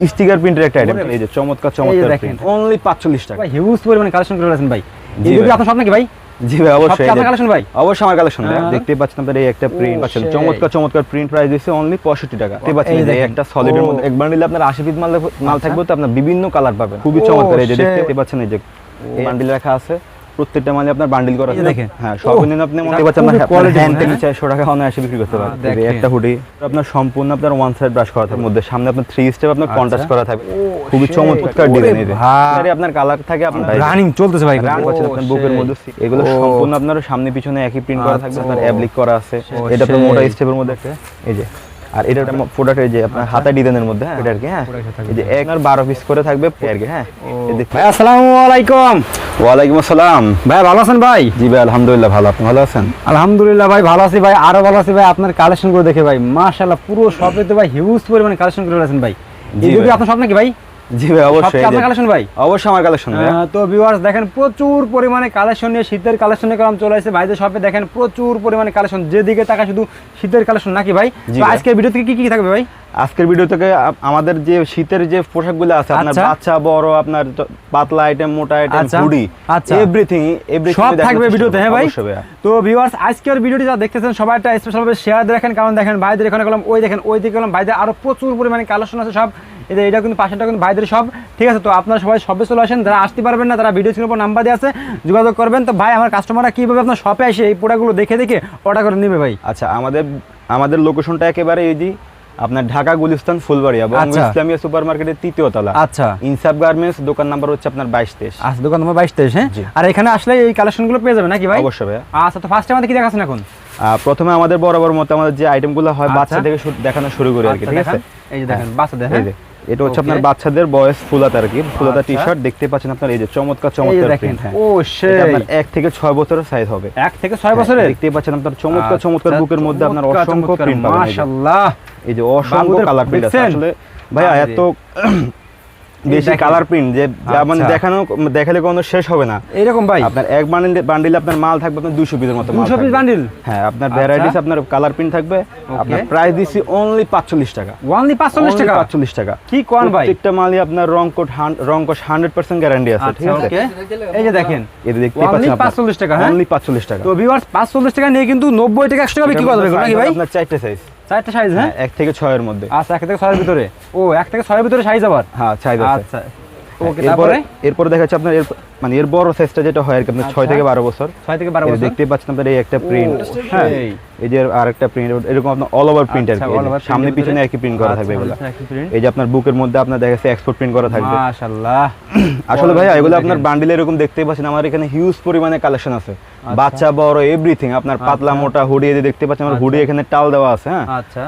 Sticker প্রিন্টের একটা item এই যে চমৎকার চমৎকার দেখেন। প্রিন্ট অনলি 45 টাকা। ভাই হিউজ পরিমাণে কালেকশন করে রাখছেন ভাই। এই ভাই। আপনার সব নাকি ভাই? জি ভাই অবশ্যই। আপনার কালেকশন ভাই? অবশ্যই আমার কালেকশন ভাই। হ্যাঁ। দেখতে পাচ্ছেন আপনারা এই একটা প্রিন্ট পাচ্ছেন। চমৎকার চমৎকার প্রিন্ট প্রাইস দিচ্ছে অনলি 65 টাকা। দেখতে পাচ্ছেন এই একটা সলিডের মধ্যে। এক বান্ডিলে আপনার 80 পিস মাল মাল আচ্ছা। থাকবে তো আপনার বিভিন্ন কালার পাবেন। খুবই চমৎকার। এই যে দেখতে পাচ্ছেন এই যে বান্ডিল রাখা আছে। প্রত্যেকটা মালে আপনার বান্ডিল করা আছে দেখেন। হ্যাঁ সর্বনিম্ন আপনি মনে পাচ্ছেন আপনার হ্যান্ড থেকে হ্যাঁ? 400 টাকা অনায়াসে বিক্রি করতে দেখেন। এই একটা হুডি আপনার সম্পূর্ণ আপনার ওয়ান সাইড ব্রাশ করা থাকে মধ্যে সামনে আপনার থ্রি স্টেপ আপনার কন্ট্রাস্ট করা থাকবে খুবই চমৎকার ডিজাইন ভাই। আপনার কালার থাকে আপনার রানিং চলতেছে ভাই রান আপনার বুকের মধ্যে এগুলো সম্পূর্ণ আপনার সামনে পিছনে একই প্রিন্ট করা থাকবে আচ্ছা। আপনার অ্যাবলিক করা আছে এটা আপনার মোটা। স্টেপের মধ্যে একটা এই যে আর এটা প্রোডাক্ট এই যে আপনার হাতা ডিজাইনের মধ্যে হ্যাঁ? এটা আর কি হ্যাঁ? এই যে এক আর বারো পিস করে থাকবে আর কি হ্যাঁ? ভাই আসসালামু আলাইকুম। ওয়ালাইকুম আসসালাম। ভাই ভালো আছেন ভাই? জি ভাই আলহামদুলিল্লাহ ভালো আপনি ভালো আছেন? আলহামদুলিল্লাহ ভাই ভালো আছি ভাই আরও ভালো আছি ভাই। আপনার কালেকশন করে দেখে ভাই মাশাআল্লাহ পুরো শপে তো ভাই হিউজ পরিমাণে কালেকশন করে রাখছেন ভাই। জি এই। আপনার সব নাকি ভাই? জি ভাই অবশ্যই আপনার কালেকশন ভাই? অবশ্যই আমার কালেকশন তো ভিউয়ার্স দেখেন প্রচুর পরিমাণে কালেকশন নিয়ে শীতের কালেকশন নিয়ে কালাম চলে আসছে। ভাইদের শপে দেখেন প্রচুর পরিমাণে কালেকশন যেদিকে তাকা শুধু শীতের কালেকশন নাকি ভাই। আজকের ভিডিও থেকে কি কি থাকবে ভাই? আজকের ভিডিও থেকে আমাদের যে শীতের যে পোশাকগুলো আছে আপনার আচ্ছা। বাচ্চা বড় আপনার পাতলা আইটেম মোটা আইটেম আচ্ছা। হুডি আচ্ছা। এভরিথিং এভরিথিং সব থাকবে ভিডিওতে হ্যাঁ ভাই তো ভিউয়ার্স আজকের ভিডিওটি যা দেখতেছেন সবাই একটা স্পেশাল ভাবে শেয়ার দেখেন কারণ দেখেন ভাইদের এখানে কলম ওই দেখেন ওই দিকে কলম ভাইদের আরও প্রচুর পরিমাণে কালেকশন আছে সব এই এটা কিন্তু পাশেটা কিন্তু ভাইদের সব ঠিক আছে তো আপনারা সবাই সবে চলে আসেন যারা আসতে পারবেন না তারা ভিডিও স্ক্রিনের উপর নাম্বার দিয়ে আছে যোগাযোগ করবেন তো ভাই আমার কাস্টমাররা কীভাবে আপনার শপে এসে এই প্রোডাক্টগুলো দেখে দেখে অর্ডার করে নেবে ভাই আচ্ছা আমাদের আমাদের লোকেশনটা একেবারে ইজি আপনার ঢাকা গুলিস্তান ফুলবাড়িয়া এবং আচ্ছা। ইসলামিয়া সুপার মার্কেটের তৃতীয় তলা। আচ্ছা। ইনসাফ গার্মেন্টস দোকান নাম্বার হচ্ছে আপনার বাইশ তেইশ। আচ্ছা দোকান নাম্বার বাইশ তেইশ হ্যাঁ? আর এখানে আসলে এই কালেকশনগুলো পেয়ে যাবে নাকি ভাই? অবশ্যই আচ্ছা তো ফার্স্টে আমাদের কি দেখাচ্ছেন এখন? প্রথমে আমাদের বরাবর মতো আমাদের যে আইটেমগুলো হয় আচ্ছা। বাচ্চা থেকে দেখানো শুরু করি আর কি ঠিক আছে? এই যে দেখেন বাচ্চাদের এই হ্যাঁ? এটা হচ্ছে আপনার বাচ্চাদের বয়স ফুলাতা আর কি। ফুলাতা। টি শার্ট দেখতে পাচ্ছেন আপনার এই যে চমৎকার চমৎকার দেখেন হ্যাঁ। ও সেই। এক থেকে ছয় বছরের সাইজ হবে। এক থেকে ছয় বছরের? দেখতে পাচ্ছেন আপনার চমৎকার চমৎকার আচ্ছা, বুকের মধ্যে আপনার অসংখ্য প্রিন্ট পাবেন এই যে। মাশাআল্লাহ। এই যে অসংখ্য কালার প্রিন্ট আছে। আসলে ভাইয়া এত বেশি কালার প্রিন্ট যে মানে আচ্ছা। দেখানো দেখালে কোনো শেষ হবে না। এইরকম ভাই? আপনার এক বান্ডিল বান্ডিল আপনার মাল থাকবে আপনার 200 পিসের মতো 200 পিস বান্ডিল হ্যাঁ আপনার আচ্ছা। ভ্যারাইটিস আপনার কালার প্রিন্ট থাকবে। আপনার প্রাইস দিছি অনলি 45 টাকা। ওনলি 45 টাকা? 45 টাকা। কি কোন ভাই? প্রত্যেকটা মালই আপনার রং কোট রং কোট 100% গ্যারান্টি আছে ঠিক আচ্ছা আছে? এই যে দেখেন। যে দেখতে পাচ্ছেন 45 টাকা, হ্যাঁ? অনলি 45 টাকা। তো ভিউয়ার্স 45 টাকা নিয়ে কিন্তু 90 টাকা 100 টাকা বিক্রি করে মধ্যে নাকি ভাই? আপনার চারটে সাইজ চারটা সাইজ হ্যাঁ? হ্যাঁ এক থেকে ছয়ের মধ্যে। আচ্ছা এক থেকে ছয়ের ভিতরে। ও এক থেকে ছয়ের ভিতরে সাইজ আবার? হ্যাঁ সাইজ আচ্ছা। ওকে এরপরে তারপরে? এরপরে দেখা যাচ্ছে আপনার মানে এর বড় সাইজটা যেটা হয় আর কি আপনার ছয় আচ্ছা। থেকে বারো বছর। 6 থেকে 12 বছর? দেখতে পাচ্ছেন আপনার এই একটা প্রিন্ট হ্যাঁ এই যে আর একটা প্রিন্ট এরকম আপনার অল ওভার প্রিন্ট আর আচ্ছা, কি সামনে পিছনে একই প্রিন্ট করা থাকবে আচ্ছা, এগুলো একই print। এই যে আপনার বুকের মধ্যে আপনার দেখা যাচ্ছে এক্সপোর্ট প্রিন্ট করা থাকবে। মাশাআল্লাহ। আসলে ভাই এগুলো আপনার। বান্ডিল এরকম দেখতেই পাচ্ছেন আমার এখানে হিউজ পরিমাণে কালেকশন আছে। বাচ্চা বড় এভরিথিং আপনার পাতলা। মোটা হুডি দেখতে পাচ্ছেন আমার হুডি এখানে টাল দেওয়া আছে হ্যাঁ। আচ্ছা।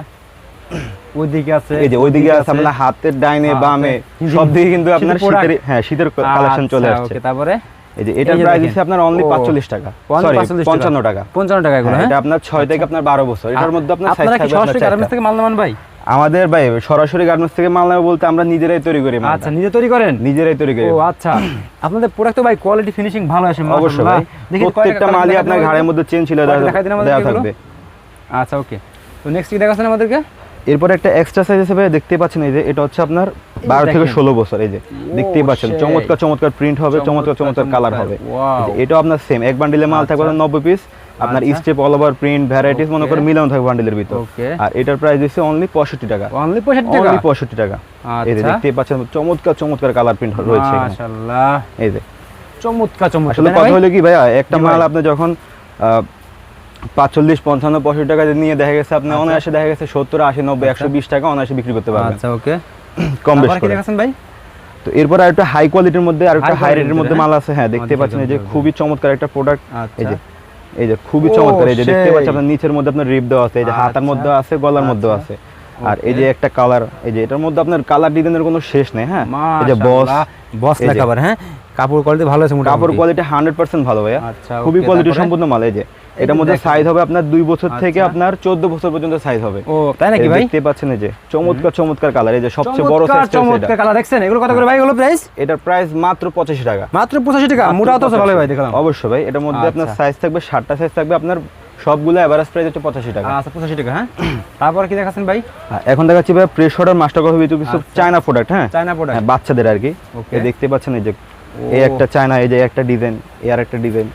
ওইদিকে আছে এই যে ওইদিকে আছে আপনার হাতের ডাইনে বামে সব দিকে কিন্তু আপনার শীতের হ্যাঁ শীতের কালেকশন চলে আচ্ছা, আসছে ওকে তারপরে? এই যে এটার প্রাইস। দিচ্ছে আপনার অনলি 45 টাকা। সরি 55 টাকা। 55 টাকা। এগুলো হ্যাঁ, হ্যাঁ? এটা আপনার 6 থেকে আপনার 12 বছর। এটার মধ্যে আপনার সাইজ আপনারা থাকবে সরাসরি আপনার গার্মেন্টস থেকে মাল ভাই? আমাদের ভাই সরাসরি গার্মেন্টস থেকে মাল বলতে আমরা নিজেরাই তৈরি করি। আচ্ছা নিজে তৈরি করেন? নিজেরাই তৈরি করি। ও আচ্ছা। আপনাদের প্রোডাক্ট তো ভাই কোয়ালিটি ফিনিশিং ভালো আসে অবশ্যই ভাই। প্রত্যেকটা মালই আপনার ঘাড়ের মধ্যে চেন ছিল দেওয়া থাকবে। আচ্ছা ওকে তো নেক্সট কি দেখাচ্ছেন আমাদেরকে? এরপর একটা এক্সট্রা সাইজ হিসেবে দেখতে পাচ্ছেন এই যে এটা হচ্ছে আপনার বারো থেকে ষোলো বছর এই যে দেখতেই পাচ্ছেন। চমৎকার চমৎকার প্রিন্ট হবে চমৎকার চমৎকার কালার হবে। এটাও আপনার সেম এক বান্ডিলে মাল থাকবে। নব্বই পিস আপনার। Step all over print varieties মনে করে. মিলানো থাকবে বান্ডিলের ভিতর. আর এটার প্রাইস দিচ্ছে অনলি পঁয়ষট্টি টাকা। অনলি 65 টাকা? অনলি পঁয়ষট্টি টাকা। এই যে দেখতেই পাচ্ছেন চমৎকার চমৎকার কালার প্রিন্ট রয়েছে এই যে। চমৎকার চমৎকার। আসলে কথা হলো কি ভাইয়া একটা মাল আপনি যখন পাঁচচল্লিশ পঞ্চান্ন পঁয়ষট্টি টাকা নিয়ে দেখা গেছে আপনি অনায়াসে দেখা গেছে সত্তর আশি নব্বই একশো বিশ টাকা অনায়াসে বিক্রি করতে পারবেন। আচ্ছা ওকে। কম বেশ দেখাচ্ছেন ভাই? তো এরপর আরেকটা হাই কোয়ালিটির মধ্যে আরেকটা High হাই রেটের মধ্যে মাল আছে। হ্যাঁ দেখতে পাচ্ছেন এই যে খুবই চমৎকার একটা প্রোডাক্ট এই যে আচ্ছা এই যে খুবই চমৎকার। এই যে দেখতে পাচ্ছেন আপনার নিচের মধ্যে আপনার রিপ দেওয়া আছে এই যে হাতার আচ্ছা। মধ্যে আছে গলার মধ্যে আচ্ছা। আছে। আর এই যে একটা কালার এই যে এটার মধ্যে আপনার কালার ডিজাইনের কোনো শেষ নেই হ্যাঁ? এই যে বস বস এই যে- লেখা আবার হ্যাঁ? কাপড় কোয়ালিটি ভালো আছে কাপড় কোয়ালিটি হান্ড্রেড পার্সেন্ট ভালো ভাইয়া। আচ্ছা, খুবই কোয়ালিটি? সম্পূর্ণ মাল এই যে। এটার মধ্যে সাইজ হবে আপনার দুই বছর থেকে আচ্ছা। আপনার চোদ্দ বছর পর্যন্ত সাইজ হবে। ও তাই নাকি ভাই? দেখতে পাচ্ছেন এই যে চমৎকার চমৎকার কালার এই যে সবচেয়ে বড় সাইজটা চমৎকার কালার দেখছেন? এগুলো কত করে ভাই? এগুলো প্রাইস এটার প্রাইস মাত্র পঁচাশি টাকা। মাত্র 85 টাকা? মোটা তো ভালো ভাই দেখলাম। অবশ্যই ভাই এটার মধ্যে আপনার আচ্ছা। সাইজ থাকবে ষাটটা সাইজ থাকবে আপনার সবগুলো এভারেজ প্রাইস হচ্ছে পঁচাশি টাকা। আচ্ছা পঁচাশি টাকা হ্যাঁ? তারপর কি দেখাচ্ছেন ভাই? এখন দেখাচ্ছি ভাই প্রেস অর্ডার মাস্টার কফি কিছু আচ্ছা। চায়না প্রোডাক্ট হ্যাঁ? চায়না প্রোডাক্ট হ্যাঁ, বাচ্চাদের আর কি. দেখতে পাচ্ছেন এই যে। এই একটা চায়না এই যে একটা ডিজাইন এই আর একটা ডিজাইন।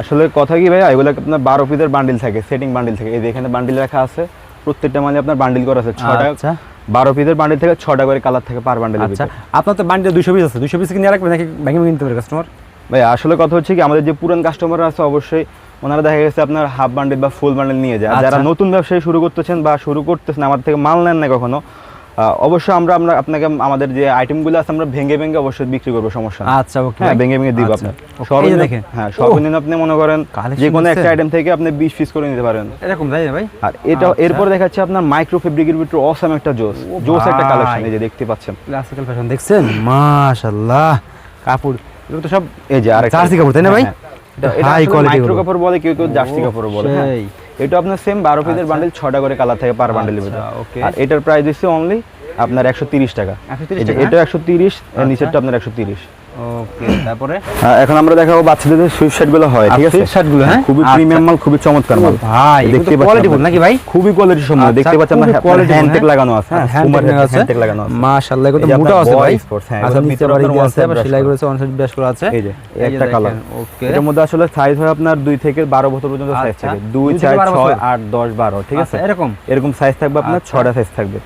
আসলে কথা কি ভাই এগুলো আপনার বারো পিসের বান্ডিল থাকে সেটিং বান্ডিল থাকে। এই যে এখানে বান্ডিল রাখা আছে প্রত্যেকটা মানে আপনার বান্ডিল করা আছে। ছটা আচ্ছা। বারো পিসের বান্ডিল থেকে ছটা করে কালার থাকে পার বান্ডিল আচ্ছা। আপনার তো বান্ডিল দুশো পিস আছে দুশো পিস কি নিয়ে রাখবেন নাকি ভেঙে ভেঙে নিতে পারে কাস্টমার ভাই আসলে কথা হচ্ছে কি আমাদের যে পুরান কাস্টমার আছে অবশ্যই ওনারা দেখা গেছে আপনার হাফ বান্ডিল বা ফুল বান্ডিল নিয়ে যায়। যারা আচ্ছা। নতুন ব্যবসায়ী শুরু করতেছেন বা শুরু করতেছেন আমার থেকে মাল নেন না কখনো অবশ্যই আমরা আমরা আপনাকে আমাদের যে আইটেমগুলো আছে আমরা ভেঙে ভেঙে অবশ্যই বিক্রি করব সমস্যা আচ্ছা ওকে হ্যাঁ ভেঙে ভেঙে দিব আচ্ছা, আপনার সর্বনিম্ন দেখেন। হ্যাঁ সর্বনিম্ন আপনি মনে করেন যে কোনো একটা আইটেম থেকে আপনি বিশ পিস করে নিতে পারেন। এরকম তাই না ভাই? আর এটা আচ্ছা। এরপর দেখাচ্ছে আপনার মাইক্রো ফেব্রিকের ভিতরে অসাম একটা জোস। জোস একটা কালেকশন এই যে দেখতে পাচ্ছেন। ক্লাসিক্যাল ফ্যাশন দেখছেন? মাশাআল্লাহ। কাপড় এগুলো তো সব এই যে আরেকটা জার্সি কাপড় তাই না ভাই? হ্যাঁ, এটা হাই কোয়ালিটি মাইক্রো কাপড়। বলে কেউ কেউ জার্সি কাপড় বলে হ্যাঁ। এটা আপনার সেম বারো পিসের। বান্ডেল ছটা করে কালার থাকে পার বান্ডেলের আচ্ছা, ভিতরে। আর এটার প্রাইস দিচ্ছে অনলি আপনার একশো তিরিশ টাকা। 130 এই টাকা, এটা একশো তিরিশ আচ্ছা। নিচেরটা আপনার একশো তিরিশ। ওকে তারপরে? এখন আমরা দেখাবো বাচ্চাদের সুইট শার্টগুলো হয় ঠিক আছে? হ্যাঁ? খুবই আচ্ছা। প্রিমিয়াম মাল খুবই চমৎকার মাল। ভাই দেখতে কোয়ালিটি ফুল নাকি ভাই? খুবই কোয়ালিটি সম্পন্ন আচ্ছা, দেখতে পাচ্ছেন হ্যান্ড টেক হ্যাঁ? লাগানো আছে হ্যাঁ লাগানো আছে। আছে। মাশাআল্লাহ মোটা আছে ভাই। হ্যাঁ, আচ্ছা নিচে বাড়ি আছে আবার সেলাই করেছে অন সাইড ব্যাশ করা আছে। এই যে একটা কালার ওকে এটার মধ্যে আসলে সাইজ হয় আপনার দুই থেকে বারো বছর পর্যন্ত সাইজ আচ্ছা, থাকে দুই দুই থেকে চার বারো ছয় বছর? আট দশ বারো ঠিক আছে? আচ্ছা, এরকম? এরকম সাইজ থাকবে আপনার আচ্ছা। ছটা সাইজ থাকবে।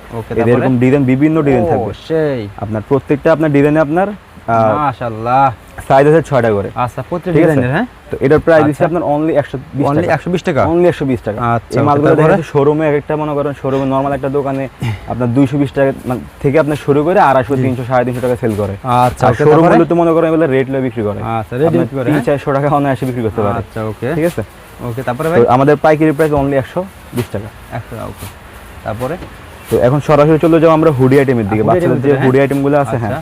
এরকম ডিজাইন বিভিন্ন ডিজাইন থাকবে। সেই। আপনার প্রত্যেকটা আপনার ডিজাইনে আপনার মাশাআল্লাহ। সাইজ আছে ছয়টা করে। আচ্ছা প্রত্যেক ডিজাইনের হ্যাঁ? তো এটার প্রাইস দিচ্ছে আচ্ছা। আপনার অনলি একশো বিশ অনলি 120 টাকা? অনলি একশো বিশ টাকা। আচ্ছা, এই মালগুলো তারপরে? দেখা শোরুমে এক একটা মনে করেন শোরুমে নর্মাল একটা দোকানে আপনার দুইশো বিশ টাকা মানে থেকে আপনার শুরু করে আড়াইশো তিনশো সাড়ে তিনশো টাকা সেল করে। আচ্ছা আর ওকে শোরুম তারপরে? গুলো তো মনে করেন এগুলো রেট বিক্রি করে। আচ্ছা আপনার বিক্রি করে তিন হ্যাঁ? চারশো টাকা অনায়াসে বিক্রি করতে পারে। আচ্ছা ওকে। ঠিক আছে? ওকে তারপরে ভাই? আমাদের পাইকারি প্রাইস অনলি একশো বিশ টাকা। একশো ওকে। তারপরে? তো এখন সরাসরি চলে যাব আমরা হুডি আইটেমের দিকে। বাচ্চাদের যে হুডি আইটেমগুলো আছে হ্যাঁ? আচ্ছা।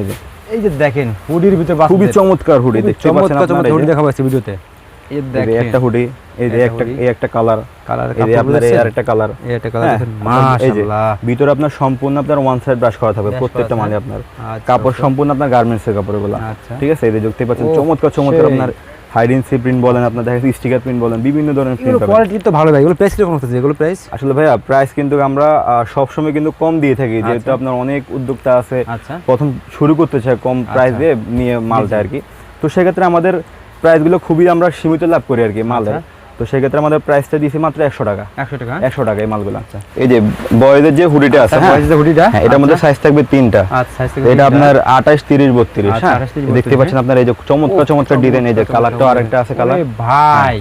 এই যে। এই যে দেখেন হুডির ভিতরে খুবই চমৎকার হুডি খুবই দেখতে পাচ্ছেন আপনারা হুডি দেখা পাচ্ছে ভিডিওতে। এই এই দেখেন একটা হুডি এই যে একটা একটা এই একটা কালার। কালার এই আপনার এই আরেকটা কালার। এই একটা কালার দেখেন আপনার এই যে মাশাআল্লাহ। ভিতরে আপনার সম্পূর্ণ আপনার ওয়ান সাইড ব্রাশ করা থাকবে প্রত্যেকটা আপনার। আচ্ছা, কাপড় সম্পূর্ণ আপনার গার্মেন্টস এর কাপড়গুলো। আচ্ছা। ঠিক আছে? এই যে দেখতে পাচ্ছেন ও, চমৎকার চমৎকার আপনার হাইডেন্সি প্রিন্ট বলেন আপনার দেখা স্টিকার প্রিন্ট বলেন বিভিন্ন ধরনের প্রিন্ট কোয়ালিটি তো ভালো ভাই এগুলো প্রাইস কীরকম হচ্ছে এগুলো প্রাইস আসলে ভাইয়া প্রাইস কিন্তু আমরা সব সময় কিন্তু কম দিয়ে থাকি যেহেতু আচ্ছা। আপনার অনেক উদ্যোক্তা আছে। আচ্ছা। প্রথম শুরু করতে চায় কম প্রাইস আচ্ছা। দিয়ে নিয়ে মালটা আর কি। তো সেক্ষেত্রে আমাদের প্রাইসগুলো খুবই আমরা সীমিত লাভ করি আর কি মালের। আচ্ছা। তো সেক্ষেত্রে আমাদের প্রাইসটা দিয়েছি মাত্র একশো টাকা। একশো টাকা? একশো টাকা এই মালগুলো এই যে বয়েদের যে হুডিটা আছে হ্যাঁ, বয়সের হুডিটা হ্যাঁ, এটার মধ্যে সাইজ থাকবে তিনটা। আচ্ছা size থেকে এটা আপনার আঠাশ তিরিশ বত্রিশ আচ্ছা, হ্যাঁ। 28, 30, দেখতে পাচ্ছেন আপনার এই যে চমৎকার চমৎকার ডিজাইন এই যে কালারটা। আরেকটা আছে কালার ভাই।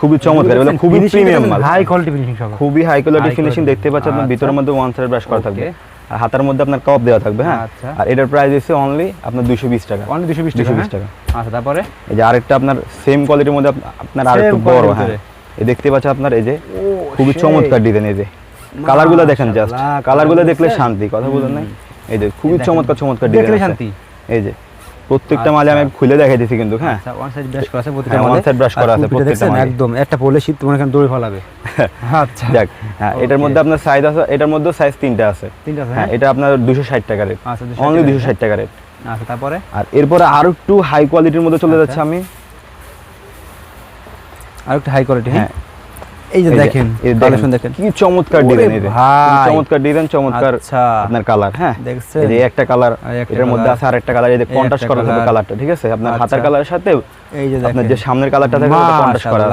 খুবই চমৎকার এগুলো খুবই প্রিমিয়াম মাল। হাই কোয়ালিটি ফিনিশিং সব। খুবই হাই কোয়ালিটি ফিনিশিং দেখতে পাচ্ছেন আপনার আচ্ছা। ভিতরের মধ্যে ওয়ান সাইড ব্রাশ করা থাকবে. আর হাতার মধ্যে আপনার কপ দেওয়া থাকবে হ্যাঁ? আচ্ছা। আর এটার প্রাইস হচ্ছে অনলি আপনার দুশো বিশ টাকা। অনলি দুশো বিশ দুশো টাকা বিশ হ্যাঁ? টাকা। আচ্ছা তারপরে? এই যে আরেকটা আপনার সেম কোয়ালিটির মধ্যে আপনার আর একটু বড় হ্যাঁ। এই দেখতে পাচ্ছেন আপনার এই যে খুবই চমৎকার ডিজাইন এই যে। কালারগুলো দেখেন জাস্ট কালার কালারগুলো দেখলে শান্তি কথা বলেন নাই? এই যে খুবই চমৎকার চমৎকার চমৎকার দেখলে ডিজাইন শান্তি। এই যে। প্রত্যেকটা মালে আমি খুলে দেখাই দিছি কিন্তু হ্যাঁ। আচ্ছা ওয়ান সাইড ব্রাশ করা আছে হ্যাঁ, one মালে। side brush আর করা আছে প্রত্যেকটা মালে। একদম একটা পরলে শীত মনে করেন দৌড়ে ফেলাবে। আচ্ছা। যাক হ্যাঁ এটার মধ্যে আপনার সাইজ আছে এটার মধ্যে সাইজ তিনটা আছে। তিনটা আছে, হ্যাঁ হ্যাঁ? এটা আপনার দুশো ষাট টাকা রেট আচ্ছা, অনলি টাকা দুশো rate, ষাট টাকা রেট আচ্ছা তারপরে? আর এরপরে আরও একটু হাই কোয়ালিটির মধ্যে চলে আচ্ছা। যাচ্ছে আমি। আর একটু হাই কোয়ালিটি হ্যাঁ? হ্যাঁ। এই যে দেখেন কালেকশন দেখেন কি চমৎকার ডিজাইন ভাই। চমৎকার ডিজাইন চমৎকার আচ্ছা। আপনার কালার হ্যাঁ দেখছেন? এই যে একটা কালার এটার মধ্যে আছে আরেকটা কালার এই যে কন্ট্রাস্ট করা থাকবে কালারটা ঠিক আছে? আপনার হাতার আচ্ছা। কালারের সাথে এই যে আপনার যে সামনের কালারটা থাকে ওটা কন্ট্রাস্ট করা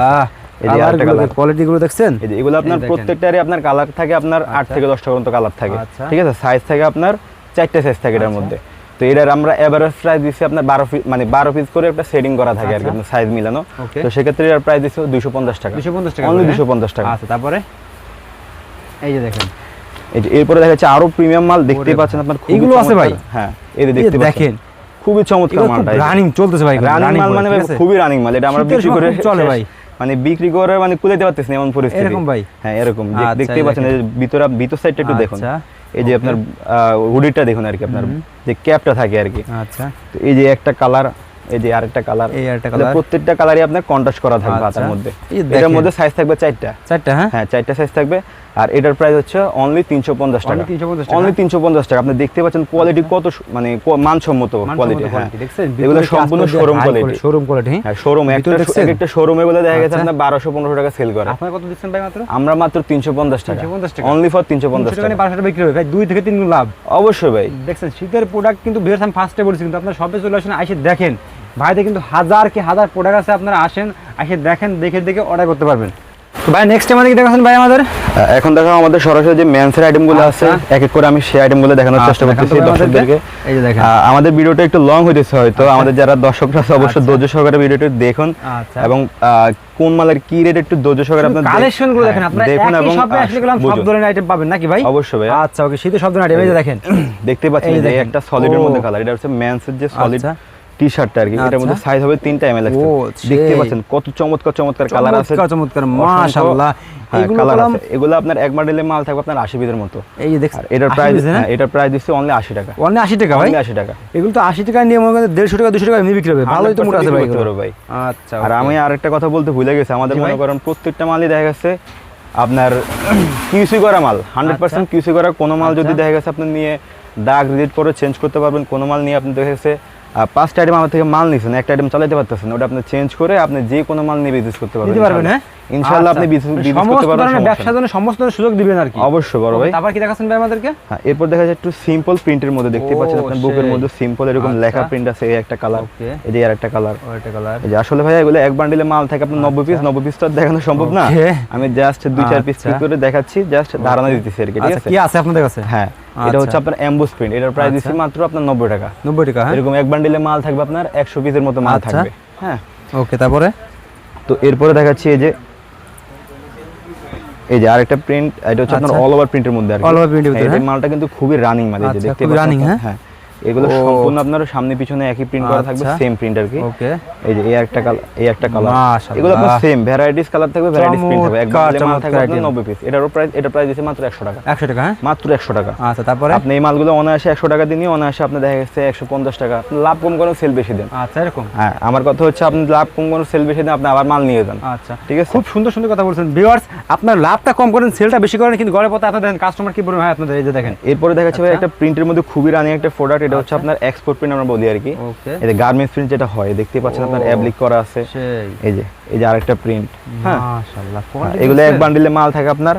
এই যে আরেকটা কালার কোয়ালিটি গুলো দেখছেন? এই যে এগুলো আপনার প্রত্যেকটারই আপনার কালার থাকে আপনার আট আচ্ছা। থেকে দশটা পর্যন্ত কালার থাকে। ঠিক আছে? সাইজ থাকে আপনার চারটে সাইজ থাকে এটার। মধ্যে। তো এটার আমরা এভারেজ প্রাইস দিচ্ছি আপনার বারো পিস মানে বারো পিস করে একটা সেটিং করা থাকে আর কি আচ্ছা। সাইজ মিলানো। তো সেক্ষেত্রে এর প্রাইস দিচ্ছে দুশো পঞ্চাশ টাকা। দুশো পঞ্চাশ টাকা অনলি দুশো হ্যাঁ? পঞ্চাশ টাকা। আচ্ছা তারপরে? এই যে দেখেন। এই যে এরপরে দেখা যাচ্ছে আরও প্রিমিয়াম মাল দেখতেই ওরে পাচ্ছেন আপনার খুবই এগুলো আছে চমৎকার- ভাই? হ্যাঁ এই দেখতে দেখেন। খুবই চমৎকার মালটা রানিং চলতেছে ভাই রানিং মাল মানে খুবই রানিং মাল এটা আমরা বিক্রি করে চলে ভাই। মানে বিক্রি করে মানে কুলাইতে পারতেছি না এমন পরিস্থিতি। এরকম ভাই? হ্যাঁ এরকম। আচ্ছা, দেখতেই এই পাচ্ছেন ভিতরে ভিতর সাইডটা একটু দেখুন। আচ্ছা, এই যে আপনার হুডিটা দেখুন আর কি আপনার যে ক্যাপটা থাকে আর কি। আচ্ছা। তো এই যে একটা কালার এই যে আরেকটা কালার এই আরেকটা কালার প্রত্যেকটা কালারই আপনার কন্ট্রাস্ট করা থাকবে আচ্ছা। হাতার মধ্যে। এটার মধ্যে সাইজ থাকবে চারটা। চারটা হ্যাঁ? হ্যাঁ চারটা সাইজ থাকবে। আর এটার প্রাইস হচ্ছে অনলি তিনশো পঞ্চাশ টাকা। Only 350 অনলি তিনশো পঞ্চাশ টাকা। আপনি দেখতে পাচ্ছেন কোয়ালিটি কত মানে মানসম্মত কোয়ালিটি হ্যাঁ। এগুলো সম্পূর্ণ শোরুম কোয়ালিটি শোরুম কোয়ালিটি হ্যাঁ? শোরুম একটা ভিতরে দেখছেন? এক একটা শোরুমে গুলো দেখা গেছে আচ্ছা। আপনার বারোশো পনেরোশো টাকা সেল করে। আপনার কত দিচ্ছেন ভাই মাত্র? আমরা মাত্র তিনশো পঞ্চাশ টাকা। অনলি ফর তিনশো পঞ্চাশ টাকা। বারোশো টাকা বিক্রি হবে। ভাই দুই থেকে তিন গুণ লাভ। অবশ্যই ভাই। দেখছেন শীতের প্রোডাক্ট কিন্তু বিয়ের আমি ফার্স্টে বলছি কিন্তু আপনার সবে চলে আসেন এসে দেখেন। ভাইদের কিন্তু হাজার কি হাজার প্রোডাক্ট আছে আপনারা আসেন এসে দেখেন দেখে দেখে অর্ডার করতে পারবেন। ভাই নেক্সট আমাদের কি দেখাচ্ছেন ভাই আমাদের? এখন দেখো আমাদের সরাসরি যে মেন্সের আইটেমগুলো আছে আচ্ছা। এক এক করে আমি সেই আইটেমগুলো দেখানোর চেষ্টা আচ্ছা, তো করতেছি দর্শকদেরকে। এই যে দেখেন। আমাদের ভিডিওটা একটু লং হইতেছে হয়তো। আমাদের যারা দর্শকরা আছে অবশ্যই আচ্ছা। ধৈর্য সহকারে ভিডিওটা দেখুন। আচ্ছা। এবং কোন মালের কি রেট একটু ধৈর্য সহকারে আপনার কালেকশনগুলো দেখেন। আপনারা দেখুন এবং শপে আসলে গেলাম সব ধরনের আইটেম পাবেন নাকি ভাই? অবশ্যই ভাই আচ্ছা ওকে শীতের সব ধরনের আইটেম এই যে দেখেন। দেখতে পাচ্ছেন যে একটা সলিডের। মধ্যে কালার এটা হচ্ছে মেন্সের যে সলিড আচ্ছা। টি শার্টটা আর কি এটার মধ্যে আচ্ছা। সাইজ হবে এমএল ও, দেখতে পাচ্ছেন কত চমৎকার চমৎকার কালার আছে। চমৎকার চমৎকার মাশাআল্লাহ হ্যাঁ, কালার আছে। এগুলো আপনার এক মডেলের মাল থাকবে আপনার আশি পিসের মতো। এই যে দেখছেন এটার প্রাইস হ্যাঁ? এটার প্রাইস দিচ্ছে অনলি আশি টাকা। অনলি 80 টাকা ভাই? অনলি আশি টাকা। এগুলো তো 80 টাকা নিয়ে মনে 150 টাকা 200 টাকা এমনি বিক্রি হবে। ভালোই তো মোটা আছে ভাই 100% বিক্রি এগুলো। করতে পারব ভাই। আচ্ছা আর আমি আরেকটা কথা বলতে ভুলে গেছি। আমাদের মনে করেন প্রত্যেকটা মালই দেখা গেছে আপনার কিউসি করা মাল হান্ড্রেড পার্সেন্ট কিউসি করা কোনো মাল যদি আচ্ছা। দেখা গেছে আপনি নিয়ে দাগ রিডিট করে চেঞ্জ করতে পারবেন কোনো মাল নিয়ে আপনি দেখা গেছে পাঁচটা আইটেম আমার থেকে মাল নিছেন একটা আইটেম চালাতে পারতেছেন ওটা আপনি চেঞ্জ করে আপনি যে কোনো মাল নিয়ে বিজনেস করতে পারবেন হ্যাঁ? ইনশাআল্লাহ আপনি আচ্ছা। বিজনেস করতে পারবেন ধরনের ব্যবসার জন্য সমস্ত সুযোগ দিবেন আর কি। অবশ্যই বড় ভাই। তারপর কি দেখাচ্ছেন ভাই আমাদেরকে? হ্যাঁ এরপর দেখা যায় একটু সিম্পল প্রিন্টের মধ্যে দেখতে পাচ্ছেন আপনার বুকের মধ্যে সিম্পল এরকম আচ্ছা। লেখা প্রিন্ট আছে এই একটা কালার এই যে আর একটা কালার ওইটা কালার এই যে আসলে ভাই এগুলো এক বান্ডিলে মাল থাকে আপনার নব্বই পিস নব্বই পিস তো দেখানো সম্ভব না। আমি জাস্ট দুই চার পিস আচ্ছা। করে দেখাচ্ছি জাস্ট ধারণা দিতেছি আর কি ঠিক আচ্ছা আছে? কি আছে আপনাদের কাছে? হ্যাঁ এটা আচ্ছা। হচ্ছে আপনার এমবোস প্রিন্ট এটার প্রাইস দিচ্ছি আচ্ছা। মাত্র আপনার নব্বই টাকা। 90 টাকা হ্যাঁ। এরকম এক বান্ডিলে মাল থাকবে আপনার একশো পিসের মতো মাল আচ্ছা। থাকবে। হ্যাঁ। ওকে তারপরে? তো এরপরে দেখাচ্ছি এই যে এই যে আরেকটা প্রিন্ট এটা হচ্ছে আপনার। অল ওভার প্রিন্টের মধ্যে আর অল ওভার প্রিন্টের মধ্যে হ্যাঁ? মালটা কিন্তু খুবই রানিং মানে এই যে আচ্ছা, দেখতে খুবই রানিং হ্যাঁ? হ্যাঁ এগুলো সম্পূর্ণ আপনার সামনে পিছনে একই প্রিন্ট করা থাকবে আচ্ছা। সেম প্রিন্ট আর কি। ওকে। এই যে এই একটা কালার এই একটা কালার মাশাআল্লাহ। এগুলো আপনার সেম ভ্যারাইটিস কালার থাকবে ভ্যারাইটিস প্রিন্ট থাকবে। এক চমৎকার, মাল থাকবে আপনার 90 পিস এটারও প্রাইস এটা প্রাইস দিচ্ছে মাত্র 100 টাকা। 100 টাকা হ্যাঁ? মাত্র 100 টাকা। আচ্ছা তারপরে? আপনি এই মালগুলো অনায়াসে 100 টাকা দিয়ে নিয়ে অনায়াসে আপনি দেখা গেছে 150 টাকা। লাভ কম করেন সেল বেশি দেন। আচ্ছা এরকম? হ্যাঁ আমার কথা হচ্ছে আপনি লাভ কম করেন সেল বেশি দেন আপনি আবার মাল নিয়ে যান। আচ্ছা। ঠিক আছে? খুব সুন্দর সুন্দর কথা বলছেন। ভিউয়ার্স আপনার লাভটা কম করেন সেলটা বেশি করেন কিন্তু গড়ে পথে আপনার দেখেন কাস্টমার কি বলবেন ভাই আপনাদের এই যে দেখেন। এরপরে দেখা যাচ্ছে ভাই আচ্ছা। একটা প্রিন্টের মধ্যে খুবই রানিং একটা প্রোডাক্ট এটা হচ্ছে আপনার এক্সপোর্ট প্রিন্ট আমরা বলি আর কি। এই যে গার্মেন্টস প্রিন্ট যেটা হয় দেখতে পাচ্ছেন আপনার ও। অ্যাবলিক করা আছে। এই যে এই যে আরেকটা প্রিন্ট হ্যাঁ। মাশাআল্লাহ হ্যাঁ, এগুলো এক বান্ডিলে মাল থাকে আপনার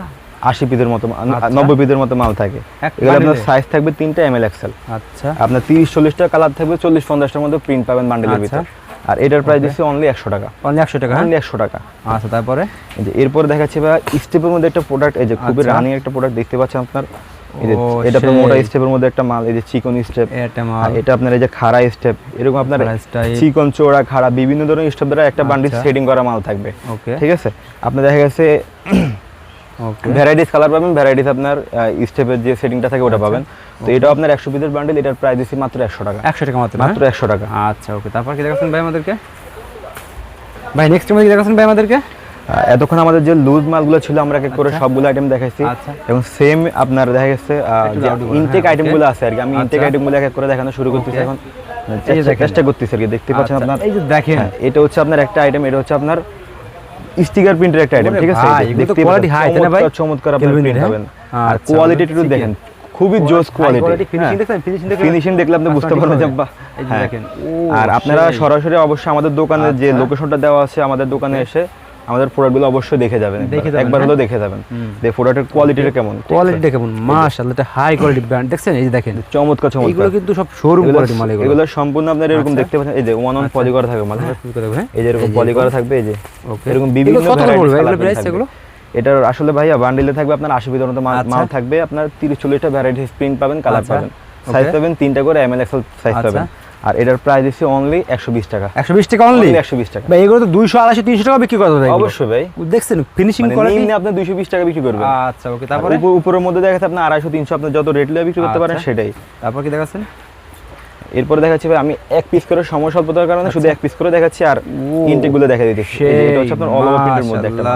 আশি পিসের মতো আচ্ছা। নব্বই পিসের মতো মাল থাকে। এগুলো আপনার সাইজ থাকবে তিনটা এম এল এক্সেল আচ্ছা। আপনার তিরিশ চল্লিশটা কালার থাকবে চল্লিশ পঞ্চাশটার মধ্যে প্রিন্ট পাবেন বান্ডিলের আচ্ছা। ভিতর। আর এটার প্রাইস. দিচ্ছে অনলি একশো টাকা। অনলি 100 টাকা হ্যাঁ? অনলি একশো টাকা। আচ্ছা তারপরে? এই যে এরপর দেখাচ্ছি ভাই স্টেপের মধ্যে একটা প্রোডাক্ট এই যে খুবই আচ্ছা। রানিং একটা প্রোডাক্ট দেখতে পাচ্ছেন আপনার? এটা আপনার মোটা স্টেপের মধ্যে একটা মাল এই যে চিকন স্টেপ এটা মাল। এটা আপনার এই যে খাড়া স্টেপ এরকম আপনার চিকন চোড়া খাড়া বিভিন্ন ধরনের স্টেপ দ্বারা একটা বান্ডিল আচ্ছা। সেটিং করা মাল থাকবে। ওকে ঠিক আছে? আপনি দেখা গেছে ভ্যারাইটিস কালার পাবেন ভ্যারাইটিস আপনার স্টেপের যে সেটিংটা থাকে ওটা পাবেন। তো এটাও আপনার একশো পিসের বান্ডিল এটার প্রাইস দিচ্ছি মাত্র একশো টাকা। 100 টাকা মাত্র মাত্র? একশো টাকা। আচ্ছা ওকে তারপর কি দেখাচ্ছেন ভাই আমাদেরকে? ভাই নেক্সট টাইম কি দেখাচ্ছেন ভাই আমাদেরকে? এতক্ষণ আমাদের যে লুজ মালগুলো ছিল আমরা এক এক করে আচ্ছা। সবগুলো আইটেম দেখাইছি? আচ্ছা। এবং সেম আপনার দেখা গেছে যে ইনটেক হ্যাঁ, আইটেমগুলো আছে আর কি। আমি ইনটেক আচ্ছা। আইটেমগুলো এক এক করে দেখানো শুরু করতেছি এখন। চেষ্টা- করতেছি আর কি। দেখতে পাচ্ছেন আচ্ছা, আপনার? এই যে দেখেন। হ্যাঁ, এটা হচ্ছে আপনার একটা আইটেম এটা হচ্ছে আপনার স্টিকার প্রিন্টের একটা আইটেম ঠিক আছে? ভাই, এই যে এগুলো তো দেখতেই quality পাচ্ছেন, high, তাই না ভাই? চমৎকার আপনি প্রিন্ট হ্যাঁ? পাবেন আর আচ্ছা, কোয়ালিটি একটু দেখেন। খুবই জোস কোয়ালিটি ফিনিশিং দেখেন ফিনিশিং দেখেন ফিনিশিং দেখলে আপনি বুঝতে পারবেন যে হবে। এই যে হ্যাঁ। দেখেন। আর আপনারা সরাসরি অবশ্যই আমাদের দোকানে যে আচ্ছা। লোকেশনটা দেওয়া আছে আমাদের দোকানে এসে আমাদের প্রোডাক্টগুলো অবশ্যই দেখে যাবেন একবার। দেখে যাবেন, একবার হ্যাঁ? দেখে যাবেন হুম। যে প্রোডাক্টের কোয়ালিটিটা কেমন? কোয়ালিটিটা কেমন মাশাআল্লাহ এটা হাই কোয়ালিটি ব্র্যান্ড দেখছেন এই যে দেখেন চমৎকার চমৎকার কিন্তু সব শোরুম কোয়ালিটি মাল এগুলো এগুলো সম্পূর্ণ আপনার এরকম আচ্ছা। দেখতে পাচ্ছেন এই যে ওয়ান অন আচ্ছা। পলি করা থাকবে মাল করে হ্যাঁ এই যে এরকম এই যে পলি করা থাকবে এই যে এরকম এগুলো বিভিন্ন কত পড়বে এগুলো প্রাইস এগুলো এটার আসলে ভাইয়া বান্ডিলে থাকবে আপনার আশি পিসের মতো মাল আচ্ছা। থাকবে আপনার তিরিশ চল্লিশটা ভ্যারাইটিস প্রিন্ট পাবেন কালার আচ্ছা। পাবেন সাইজ পাবেন তিনটা করে এম এল এক্সেল সাইজ আচ্ছা। পাবেন আর এটার প্রাইস দিচ্ছি অনলি একশো বিশ টাকা। 120 টাকা অনলি একশো বিশ টাকা। ভাই এগুলো তো 200 250 300 টাকা বিক্রি করা যায় অবশ্যই ভাই। দেখছেন ফিনিশিং কোয়ালিটি নিম্নে আপনি দুইশো বিশ টাকা বিক্রি করবেন। আচ্ছা ওকে তারপরে? উপরের মধ্যে দেখা যাচ্ছে আপনি আড়াইশো তিনশো আপনি যত রেট লিয়ে বিক্রি করতে পারেন আচ্ছা। সেটাই। তারপর কি দেখাচ্ছেন? এরপরে দেখাচ্ছি ভাই আমি এক পিস করে সময় স্বল্পতার কারণে শুধু এক পিস করে দেখাচ্ছি আর ও, ইনটেকগুলো দেখা দিতেছি। এটা হচ্ছে আপনার অল ওভার প্রিন্টের মধ্যে একটা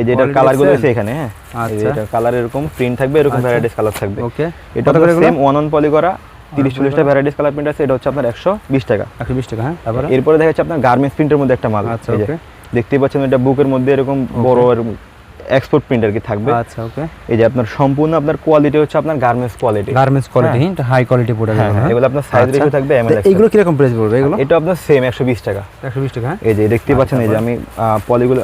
এই যে এটার কালারগুলো আছে এখানে হ্যাঁ। আচ্ছা। এটা কালার এরকম প্রিন্ট থাকবে এরকম আচ্ছা। ভ্যারাইটিস কালার থাকবে। ওকে এটা সেম ওয়ান অন পলি করা তিরিশ চল্লিশটা ভ্যারাইটিস কালার প্রিন্ট আছে এটা হচ্ছে আপনার একশো বিশ টাকা। 120 টাকা হ্যাঁ তারপরে? এরপরে দেখা যাচ্ছে আপনার গার্মেন্টস প্রিন্টের মধ্যে একটা মাল আচ্ছা, ওকে। দেখতেই পাচ্ছেন এটা বুকের মধ্যে এরকম বড় এক্সপোর্ট প্রিন্ট আর কি থাকবে। আচ্ছা ওকে। এই যে আপনার সম্পূর্ণ আপনার কোয়ালিটি হচ্ছে আপনার garments quality garments quality high quality product হ্যাঁ হ্যাঁ, এগুলো আপনার সাইজ রেশিও থাকবে এমএল এইগুলো কীরকম প্রাইস পড়বে এগুলো? এটা আপনার সেম একশো বিশ টাকা। একশো বিশ টাকা হ্যাঁ? এই যে দেখতে পাচ্ছেন এই যে আমি পলিগুলো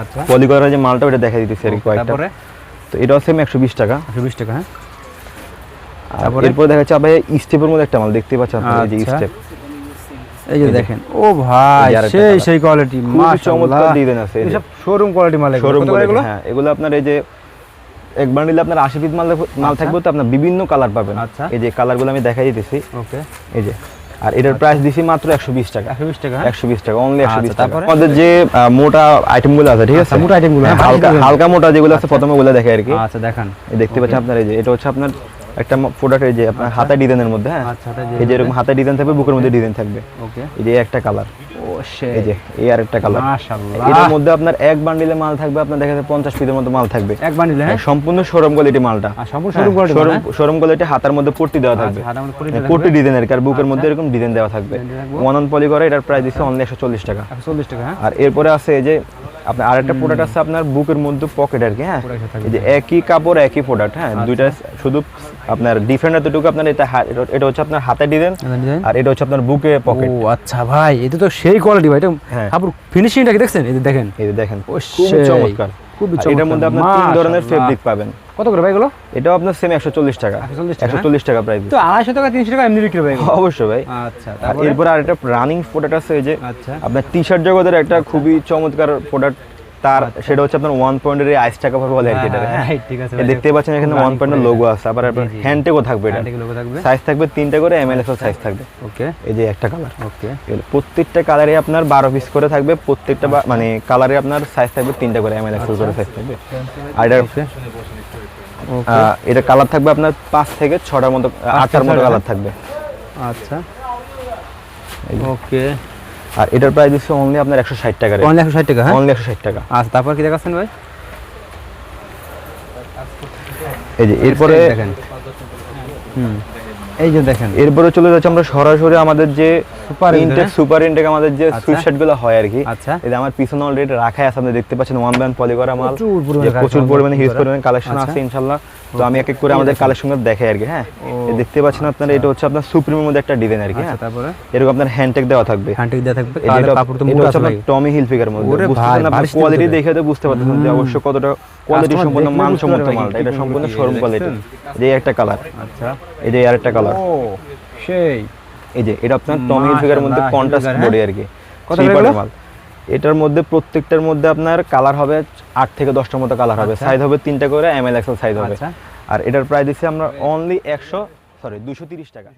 আচ্ছা। পলিগলার যে মালটা ওটা দেখা দিতেছি আর কি কয়েকটা। তো এটাও সেম একশো বিশ টাকা। একশো বিশ টাকা হ্যাঁ? তারপরে? এরপর দেখা যাচ্ছে স্টেপের মধ্যে একটা মাল দেখতে পাচ্ছেন আপনারা যে আচ্ছা। স্টেপ এই যে দেখেন ও ভাই সেই সেই কোয়ালিটি খুবই চমৎকার ডিজাইন আছে সব শোরুম কোয়ালিটি মাল শোরুম এগুলো? হ্যাঁ এগুলো আপনার এই যে এক বান্ডিলে আপনার আশি পিস মাল মাল আচ্ছা। থাকবে তো আপনার বিভিন্ন কালার পাবেন। আচ্ছা। এই যে কালারগুলো আমি দেখাই দিতেছি। ওকে। এই যে আর এটার প্রাইস দিছি মাত্র একশো বিশ টাকা। একশো বিশ টাকা হ্যাঁ? একশো বিশ টাকা অনলি একশো বিশ আচ্ছা, টাকা। আমাদের যে মোটা আইটেমগুলো আছে ঠিক আছে? আচ্ছা, মোটা হ্যাঁ, হ্যাঁ, হালকা হালকা মোটা যেগুলো আছে প্রথমে ওগুলো দেখে আর কি। আচ্ছা দেখান। দেখতে পাচ্ছেন আপনার এই যে এটা হচ্ছে আপনার একটা প্রোডাক্ট এই যে আপনার হাতা ডিজাইনের মধ্যে হ্যাঁ? আচ্ছা এই যে এরকম হাতা ডিজাইন থাকবে বুকের মধ্যে ডিজাইন থাকবে। ওকে। এই যে একটা কালার ও এই যে এই আর একটা কালার মাশাআল্লাহ। এটার মধ্যে আপনার এক বান্ডিলে মাল থাকবে আপনার দেখা যাচ্ছে পঞ্চাশ পিসের মতো মাল থাকবে। এক বান্ডিল হ্যাঁ? সম্পূর্ণ শোরুম কোয়ালিটি মালটা। আর সম্পূর্ণ মাল, হ্যাঁ? শোরুম কোয়ালিটি হাতার মধ্যে পট্টি দেওয়া থাকবে। আচ্ছা, পট্টি হ্যাঁ। ডিজাইনের আর বুকের মধ্যে এরকম ডিজাইন দেওয়া থাকবে। ওয়ান অন পলি করে এটার প্রাইস দিচ্ছে অনলি একশো চল্লিশ টাকা। একশো চল্লিশ টাকা হ্যাঁ? আর এরপরে আছে এই যে আপনার আরেকটা প্রোডাক্ট আছে আপনার বুকের মধ্যে পকেট আর কি হ্যাঁ? Pocket এর থাকবে। এই যে একই কাপড় একই প্রোডাক্ট হ্যাঁ? দুইটা শুধু আপনার ডিফারেন্ট এতটুকু আপনার এটা এটা- হচ্ছে আপনার হাতে ডিজাইন আর এটা হচ্ছে আপনার বুকে পকেট ও আচ্ছা ভাই এটা তো সেই কোয়ালিটি ভাই এটা হ্যাঁ। কাপড় ফিনিশিংটা কি দেখছেন? এই দেখেন। এই দেখেন। খুব চমৎকার। এটার মধ্যে আপনার তিন ধরনের। ফেব্রিক পাবেন। কত করে ভাই এগুলো? এটাও আপনার সেম একশো চল্লিশ টাকা। 140 টাকা, চল্লিশ টাকা প্রাইস তো আড়াইশো টাকা তিনশো টাকা এমনি বিক্রি ভাই অবশ্যই ভাই। আচ্ছা এরপর আর একটা রানিং প্রোডাক্ট আছে এই যে আচ্ছা। আপনার টি শার্ট জগতের একটা খুবই চমৎকার প্রোডাক্ট তার সেটা হচ্ছে আপনার ওয়ান পয়েন্টের এই আইস টাকা বলে আর কি এটা, ঠিক আছে দেখতে পাচ্ছেন এখানে ওয়ান পয়েন্টের লোগো আছে। আবার আপনার জি, জি। থাকবে এটা। সাইজ থাকবে। তিনটা করে এমএলএস সাইজ থাকবে। ওকে এই যে একটা কালার ওকে প্রত্যেকটা কালারে আপনার বারো পিস করে থাকবে। প্রত্যেকটা বা- মানে কালারে আপনার সাইজ থাকবে তিনটা করে এমএলএস করে সাইজ থাকবে। আর এটা এটা কালার থাকবে আপনার পাঁচ থেকে ছটার মতো আটটার মতো কালার থাকবে। আচ্ছা। ওকে আর এটার প্রাইস দিচ্ছে অনলি আপনার একশো ষাট টাকা অনলি একশো ষাট টাকা হ্যাঁ? অনলি একশো ষাট টাকা। আচ্ছা তারপর কি দেখাচ্ছেন ভাই? এই যে এরপরে দেখেন। হুম। এই যে দেখেন। এরপরে চলে যাচ্ছে আমরা সরাসরি আমাদের যে Super ইনটেক সুপার ইনটেক আমাদের যে আচ্ছা। সুইটশার্টগুলো হয় আর কি। আচ্ছা। এই আমার পিছনে অলরেডি রাখাই আছে আপনি দেখতে পাচ্ছেন ওয়ান ব্যান্ড পলি করা মাল। প্রচুর পরিমাণে হিউজ পরিমাণে কালেকশন আচ্ছা। আছে ইনশাআল্লাহ। তো আমি এক এক করে আমাদের কালেকশন দেখাই আর কি হ্যাঁ? দেখতে পাচ্ছেন আপনারা এটা হচ্ছে আপনার সুপ্রিমের মধ্যে একটা ডিজাইন আর কি আচ্ছা হ্যাঁ? তারপরে? এরকম আপনার হ্যান্ডটেক দেওয়া থাকবে। হ্যান্ডটেক দেওয়া থাকবে। এটা- কাপড় তো মোটা আছে টমি হিলফিগার মধ্যে। বুঝতে পারছেন কোয়ালিটি দেখে তো বুঝতে পারতেছেন যে অবশ্য কতটা কোয়ালিটি বুঝতে মানসম্মত কি এটা সম্পূর্ণ শোরুম কোয়ালিটি এই একটা কালার আচ্ছা। এই যে আরেকটা কালার ও সেই। এই যে এটা আপনার টমি হিলফিগারের মধ্যে কন্ট্রাস্ট বডি আর কি। কত? মাল। এটার মধ্যে প্রত্যেকটার মধ্যে আপনার কালার হবে আট থেকে দশটার মতো কালার হবে। আচ্ছা। সাইজ হবে তিনটা করে এম এল এক্সেল সাইজ হবে। আচ্ছা। আর এটার প্রাইস দিচ্ছি আমরা অনলি একশো সরি দুশো তিরিশ টাকা।